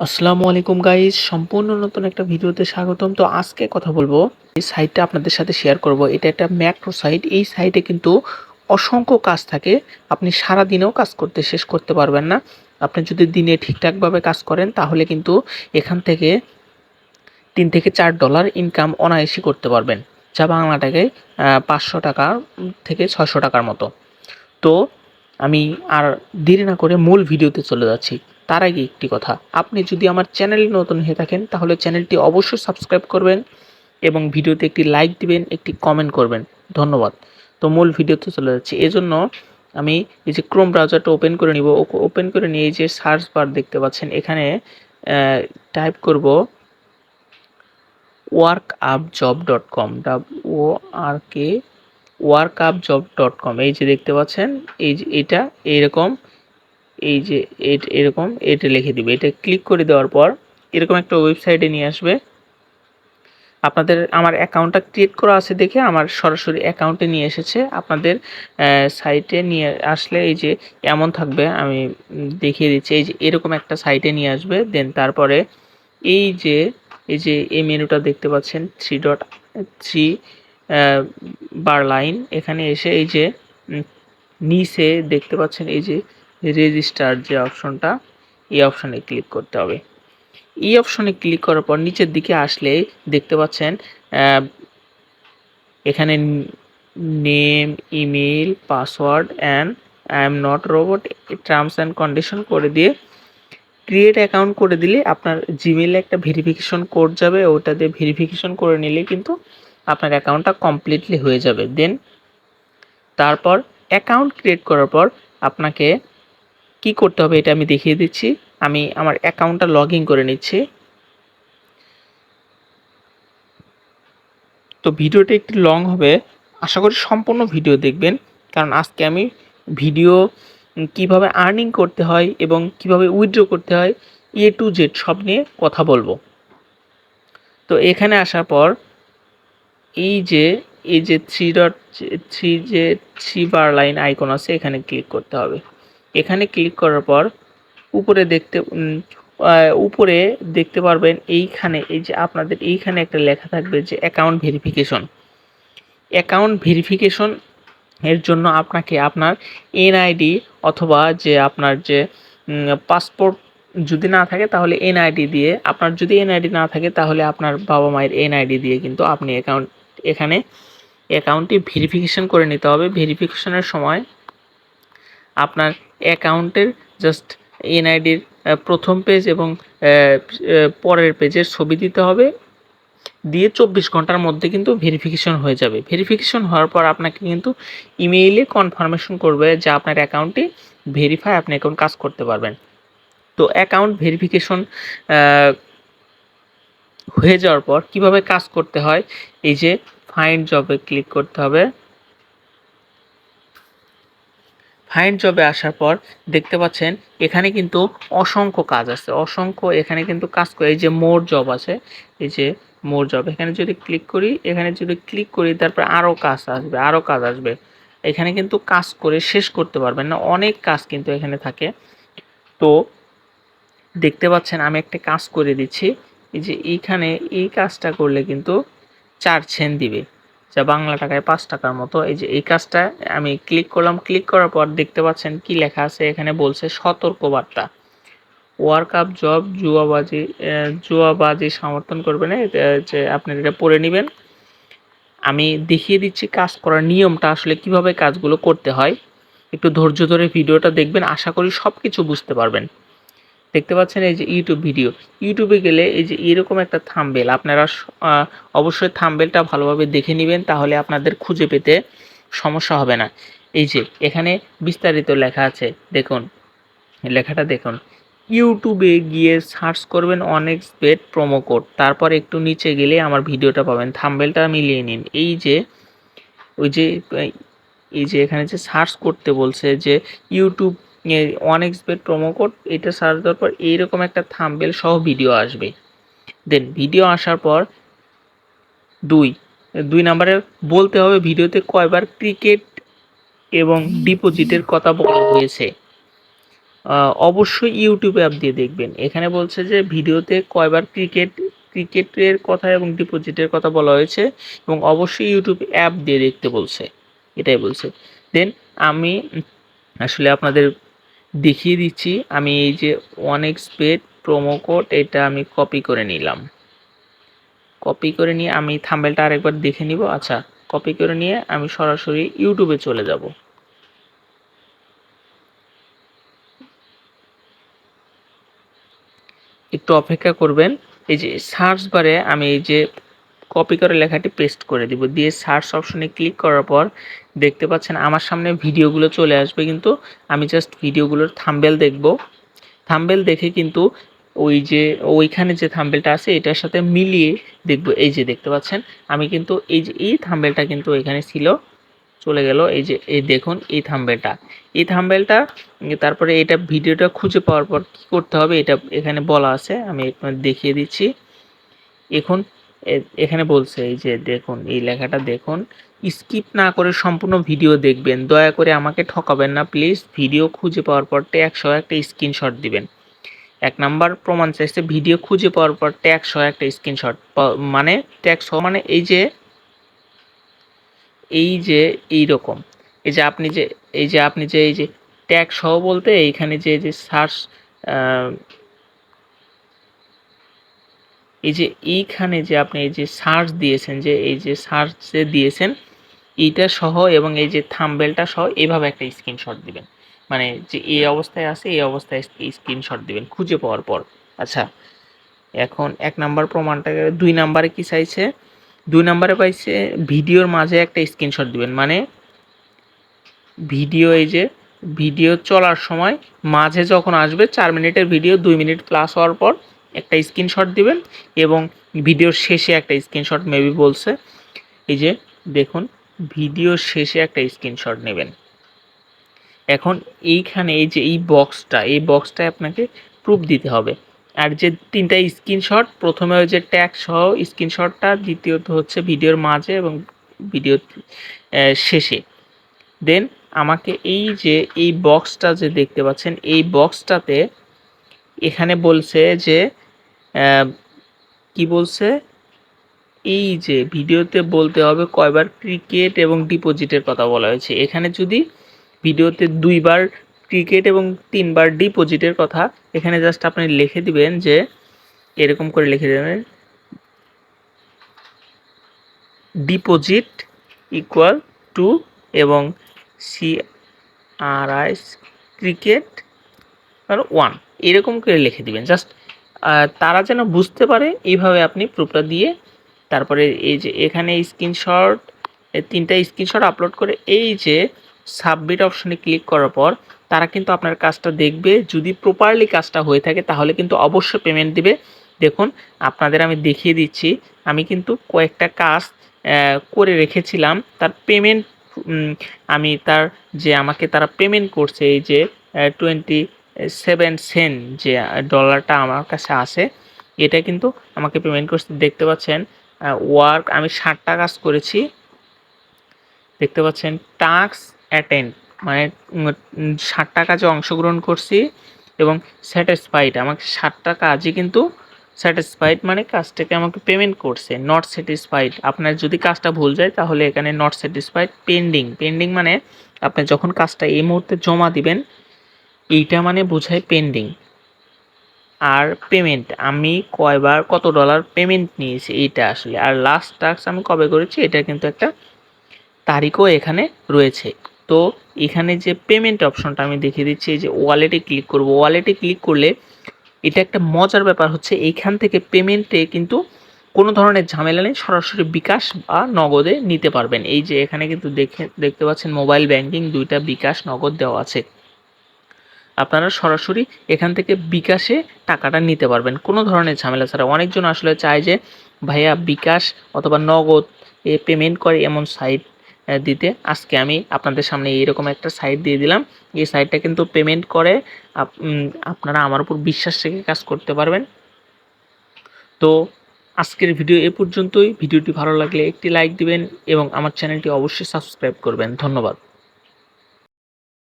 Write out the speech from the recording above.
আসসালামু আলাইকুম গাইজ সম্পূর্ণ নতুন একটা ভিডিওতে স্বাগতম। তো আজকে কথা বলব, এই সাইটটা আপনাদের সাথে শেয়ার করব। এটা একটা ম্যাক্রো সাইট এই সাইটে কিন্তু অসংখ্য কাজ থাকে। আপনি সারা দিনেও কাজ করতে, শেষ করতে পারবেন না। আপনি যদি দিনে ঠিকঠাকভাবে কাজ করেন, তাহলে কিন্তু এখান থেকে তিন থেকে চার ডলার ইনকাম অনায়াসই করতে পারবেন। যা বাংলা টাকায় পাঁচশো টাকা থেকে ছয়শো টাকার মতো। তো আমি আর দেরি না করে মূল ভিডিওতে চলে যাচ্ছি। তার আগে একটি কথা। আপনি যদি আমার চ্যানেলে নতুন হয়ে থাকেন, তাহলে চ্যানেলটি অবশ্যই সাবস্ক্রাইব করবেন এবং ভিডিওতে একটি লাইক দিবেন, একটি কমেন্ট করবেন। ধন্যবাদ। তো মূল ভিডিওতে চলে যাচ্ছি। এজন্য আমি এই যে ক্রোম ব্রাউজারটা ওপেন করে নিব ওপেন করে নিয়ে এই যে সার্চ বার দেখতে পাচ্ছেন, এখানে টাইপ করব work up job dot com ও আর কে work up job dot com এই যে দেখতে পাচ্ছেন, এই যে এটা, এইরকম। এই যে এরকম, এটা লিখে দিবে। এটা ক্লিক করে দেওয়ার পর এরকম একটা ওয়েবসাইটে নিয়ে আসবে। আপনাদের, আমার অ্যাকাউন্টটা ক্রিয়েট করা আছে দেখে আমার সরাসরি অ্যাকাউন্টে নিয়ে এসেছে। আপনাদের সাইটে নিয়ে আসলে এই যে এমন থাকবে, আমি দেখিয়ে দিচ্ছি। এই যে এরকম একটা সাইটে নিয়ে আসবে। দেন তারপরে এই যে এই যে এই মেনুটা দেখতে পাচ্ছেন three dot three bar line এখানে এসে এই যে নিচে দেখতে পাচ্ছেন এই যে রেজিস্টার যে অপশনটা এই অপশনে ক্লিক করতে হবে। এই অপশনে ক্লিক করার পর নিচের দিকে আসলে দেখতে পাচ্ছেন এখানে name email password and I am not robot terms and condition করে দিয়ে ক্রিয়েট অ্যাকাউন্ট করে দিলে আপনার জিমেলে একটা ভেরিফিকেশন কোড যাবে, ওটা দিয়ে ভেরিফিকেশন করে নিলে কিন্তু আপনার অ্যাকাউন্টটা কমপ্লিটলি হয়ে যাবে। দেন তারপর অ্যাকাউন্ট ক্রিয়েট করার পর আপনাকে কি করতে হবে এটা আমি দেখিয়ে দিচ্ছি। আমি আমার অ্যাকাউন্টটা লগ করে নিচ্ছি। তো ভিডিওটা একটু লং হবে। আশা করি সম্পূর্ণ ভিডিও দেখবেন। কারণ আজকে আমি ভিডিও কীভাবে আর্নিং করতে হয় এবং কীভাবে উইথড্র করতে হয় এ টু জেড সব নিয়ে কথা বলব। তো এখানে আসার পর এই যে এই যে থ্রি ডট থ্রি যে থ্রি বার লাইন আইকন আছে, এখানে ক্লিক করতে হবে। এখানে ক্লিক করার পর উপরে দেখতে উপরে দেখতে পারবেন এইখানে, এই যে আপনাদের এইখানে একটা লেখা থাকবে যে অ্যাকাউন্ট ভেরিফিকেশন অ্যাকাউন্ট ভেরিফিকেশন এর জন্য আপনাকে আপনার এনআইডি অথবা যে আপনার যে পাসপোর্ট যদি না থাকে তাহলে এনআইডি দিয়ে, আপনার যদি এনআইডি না থাকে তাহলে আপনার বাবা মায়ের এনআইডি দিয়ে কিন্তু আপনি অ্যাকাউন্ট এখানে অ্যাকাউন্টটি ভেরিফিকেশন করে নিতে হবে। ভেরিফিকেশনের সময় আপনার অ্যাকাউন্টের জাস্ট এনআইডির প্রথম পেজ এবং পরের পেজের ছবি দিতে হবে। দিয়ে চব্বিশ ঘণ্টার মধ্যে কিন্তু ভেরিফিকেশন হয়ে যাবে। ভেরিফিকেশন হওয়ার পর আপনাকে কিন্তু ইমেইলে কনফার্মেশন করবে যে আপনার অ্যাকাউন্টটি ভেরিফাই আপনি এখন কাজ করতে পারবেন। তো অ্যাকাউন্ট ভেরিফিকেশন হয়ে যাওয়ার পর কীভাবে কাজ করতে হয়? এই যে ফাইন্ড জবে ক্লিক করতে হবে। ফাইন্ড জবে আসার পর দেখতে পাচ্ছেন এখানে কিন্তু অসংখ্য কাজ আছে। অসংখ্য এখানে কিন্তু কাজ করে। এই যে মোর জব আছে, এই যে মোর জব এখানে যদি ক্লিক করি, এখানে যদি ক্লিক করি, তারপর আরও কাজ আসবে আরও কাজ আসবে। এখানে কিন্তু কাজ করে শেষ করতে পারবেন না। অনেক কাজ কিন্তু এখানে থাকে। তো দেখতে পাচ্ছেন আমি একটা কাজ করে দিচ্ছি। এই যে এইখানে এই কাজটা করলে কিন্তু চার ছেন দিবে। যা বাংলা টাকায় পাঁচ টাকার মতো। এই যে এই কাজটা আমি ক্লিক করলাম। ক্লিক করার পর দেখতে পাচ্ছেন কি লেখা আছে? এখানে বলছে সতর্কবার্তা। ওয়ার্ক আপ জব জুয়াবাজি জুয়াবাজি সমর্থন করবে না যে আপনি এটা পড়ে নেবেন। আমি দেখিয়ে দিচ্ছি কাজ করার নিয়মটা আসলে কীভাবে কাজগুলো করতে হয়। একটু ধৈর্য ধরে ভিডিওটা দেখবেন। আশা করি সব কিছু বুঝতে পারবেন। দেখতে পাচ্ছেন এই যে ইউটিউব ভিডিও ইউটিউবে গেলে এই যে এরকম একটা থাম্বেল আপনারা অবশ্যই থাম্বেলটা ভালোভাবে দেখে নেবেন, তাহলে আপনাদের খুঁজে পেতে সমস্যা হবে না। এই যে, এখানে বিস্তারিত লেখা আছে, দেখুন, লেখাটা দেখুন। ইউটিউবে গিয়ে সার্চ করবেন অনেক স্পেড প্রোমো কোড তারপর একটু নিচে গেলে আমার ভিডিওটা পাবেন। থাম্বেলটা মিলিয়ে নিন। এই যে, ওই যে, এই যে এখানে যে সার্চ করতে বলছে যে YouTube one X promo code এটা সার্চ দেওয়ার পর এইরকম একটা থাম্বেল সহ ভিডিও আসবে। দেন ভিডিও আসার পর দুই দুই নাম্বারে বলতে হবে ভিডিওতে কয়বার ক্রিকেট এবং ডিপোজিটের কথা বলা হয়েছে। অবশ্যই ইউটিউবে অ্যাপ দিয়ে দেখবেন। এখানে বলছে যে ভিডিওতে কয়বার ক্রিকেট ক্রিকেটের কথা এবং ডিপোজিটের কথা বলা হয়েছে এবং অবশ্যই ইউটিউব অ্যাপ দিয়ে দেখতে বলছে। এটাই বলছে। দেন আমি আসলে আপনাদের দেখিয়ে দিচ্ছি। আমি এই যে ওয়ান এক্স প্রোমো কোড এটা আমি কপি করে নিলাম। কপি করে নিয়ে আমি থাম্বেলটা আরেকবার দেখে নিব। আচ্ছা কপি করে নিয়ে আমি সরাসরি ইউটিউবে চলে যাব। একটু অপেক্ষা করবেন। এই যে সার্চ বারে আমি এই যে কপি করে লেখাটি পেস্ট করে দিব। দিয়ে সার্চ অপশনে ক্লিক করার পর দেখতে পাচ্ছেন আমার সামনে ভিডিওগুলো চলে আসবে। কিন্তু আমি জাস্ট ভিডিওগুলোর থাম্বেল দেখব। থাম্বেল দেখে কিন্তু ওই যে, ওইখানে যে থাম্বেলটা আছে, এটার সাথে মিলিয়ে দেখব। এই যে দেখতে পাচ্ছেন, আমি কিন্তু এই যে, এই থাম্বেলটা কিন্তু এখানে ছিল, চলে গেল। এই যে, এই দেখুন, এই থাম্বেলটা এই থাম্বেলটা তারপরে এটা ভিডিওটা খুঁজে পাওয়ার পর কি করতে হবে, এটা এখানে বলা আছে। আমি দেখিয়ে দিচ্ছি। এখন এখানে বলছে এই যে দেখুন, এই লেখাটা দেখুন। স্কিপ না করে সম্পূর্ণ ভিডিও দেখবেন। দয়া করে আমাকে ঠকাবেন না, প্লিজ। ভিডিও খুঁজে পাওয়ার পর ট্যাগ সহ একটা স্ক্রিনশট দিবেন। এক নাম্বার প্রমাণ চাইছে, ভিডিও খুঁজে পাওয়ার পর ট্যাগ সহ একটা স্ক্রিনশট। মানে ট্যাগ সহ মানে এই যে এই যে এই রকম এই যে আপনি যে, এই যে আপনি যে, এই যে ট্যাগ সহ বলতে, এইখানে যে যে সার্চ এই যে এইখানে যে আপনি এই যে সার্চ দিয়েছেন যে এই যে সার্চ দিয়েছেন, এইটা সহ এবং এই যে থাম্বেলটা সহ এইভাবে একটা স্ক্রিনশট দিবেন। মানে যে এই অবস্থায় আছে, এই অবস্থায় স্ক্রিনশট দিবেন খুঁজে পাওয়ার পর। আচ্ছা এখন এক নাম্বার প্রমাণটাকে দুই নাম্বারে কি চাইছে? দুই নাম্বারে পাইছে ভিডিওর মাঝে একটা স্ক্রিনশট দিবেন। মানে ভিডিও এই যে, ভিডিও চলার সময় মাঝে যখন আসবে, চার মিনিটের ভিডিও, দুই মিনিট প্লাস হওয়ার পর একটা স্ক্রিনশট দিবেন এবং ভিডিওর শেষে একটা স্ক্রিনশট মেবি বলছে। এই যে, দেখুন ভিডিওর শেষে একটা স্ক্রিনশট নেবেন। এখন এইখানে এই যে, এই বক্সটা এই বক্সটায় আপনাকে প্রুফ দিতে হবে। আর যে তিনটা স্ক্রিনশট প্রথমে ওই যে ট্যাগ সহ স্ক্রিনশটটা দ্বিতীয়ত হচ্ছে ভিডিওর মাঝে এবং ভিডিও শেষে। দেন আমাকে এই যে, এই বক্সটা যে দেখতে পাচ্ছেন, এই বক্সটাতে এখানে বলছে যে কি বলছে? এই যে ভিডিওতে বলতে হবে কয়বার ক্রিকেট এবং ডিপোজিটের কথা বলা হয়েছে। এখানে যদি ভিডিওতে দুইবার ক্রিকেট এবং তিনবার ডিপোজিটের কথা, এখানে জাস্ট আপনি লিখে দিবেন যে, এরকম করে লিখে দেবেন, ডিপোজিট ইকুয়াল টু এবং সি আর আইস ক্রিকেট আর ওয়ান এরকম করে লিখে দিবেন। জাস্ট তারা যেন বুঝতে পারে এইভাবে আপনি প্রুফটা দিয়ে তারপরে এই যে এখানে স্ক্রিনশট তিনটা স্ক্রিনশট আপলোড করে এই যে সাবমিট অপশনে ক্লিক করার পর তারা কিন্তু আপনার কাজটা দেখবে। যদি প্রপারলি কাজটা হয়ে থাকে তাহলে কিন্তু অবশ্যই পেমেন্ট দিবে। দেখুন, আপনাদের আমি দেখিয়ে দিচ্ছি, আমি কিন্তু কয়েকটা কাজ করে রেখেছিলাম। তার পেমেন্ট আমি তার যে আমাকে তারা পেমেন্ট করছে এই যে টোয়েন্টি সেভেন সেন্ট যে ডলারটা আমার কাছে আসে এটা কিন্তু আমাকে পেমেন্ট করতে দেখতে পাচ্ছেন ওয়ার্ক আমি ষাটটা কাজ করেছি। দেখতে পাচ্ছেন টাস্ক অ্যাটেন্ড মানে ষাটটা কাজে অংশগ্রহণ করছি এবং স্যাটিসফাইড আমাকে ষাটটা কাজই কিন্তু স্যাটিসফাইড মানে কাজটাকে আমাকে পেমেন্ট করছে নট স্যাটিসফাইড আপনার যদি কাজটা ভুল যায়, তাহলে এখানে নট স্যাটিসফাইড পেন্ডিং পেন্ডিং মানে আপনি যখন কাজটা এই মুহূর্তে জমা দিবেন এইটা মানে বোঝায় পেন্ডিং আর পেমেন্ট আমি কয়বার কত ডলার পেমেন্ট নিয়েছি এইটা আসলে। আর লাস্ট টাস্ক আমি কবে করেছি এটা কিন্তু একটা তারিখও এখানে রয়েছে। তো এখানে যে পেমেন্ট অপশনটা আমি দেখিয়ে দিচ্ছি, এই যে ওয়ালেটে ক্লিক করব। ওয়ালেটে ক্লিক করলে এটা একটা মজার ব্যাপার হচ্ছে, এইখান থেকে পেমেন্টে কিন্তু কোনো ধরনের ঝামেলা নেই, সরাসরি বিকাশ বা নগদে নিতে পারবেন। এই যে এখানে কিন্তু দেখে, দেখতে পাচ্ছেন মোবাইল ব্যাংকিং দুইটা বিকাশ নগদ দেওয়া আছে। আপনারা সরাসরি এখান থেকে বিকাশে টাকাটা নিতে পারবেন। কোনো ধরনের ঝামেলা ছাড়া। অনেকজন আসলে চায় যে, ভাইয়া, বিকাশ অথবা নগদ এ পেমেন্ট করে এমন সাইট দিতে। আজকে আমি আপনাদের সামনে এইরকম একটা সাইট দিয়ে দিলাম। এই সাইটটা কিন্তু পেমেন্ট করে আপ- আপনারা আমার উপর বিশ্বাস রেখে কাজ করতে পারবেন। তো আজকের ভিডিও এ পর্যন্তই। ভিডিওটি ভালো লাগলে একটি লাইক দিবেন এবং আমার চ্যানেলটি অবশ্যই সাবস্ক্রাইব করবেন। ধন্যবাদ।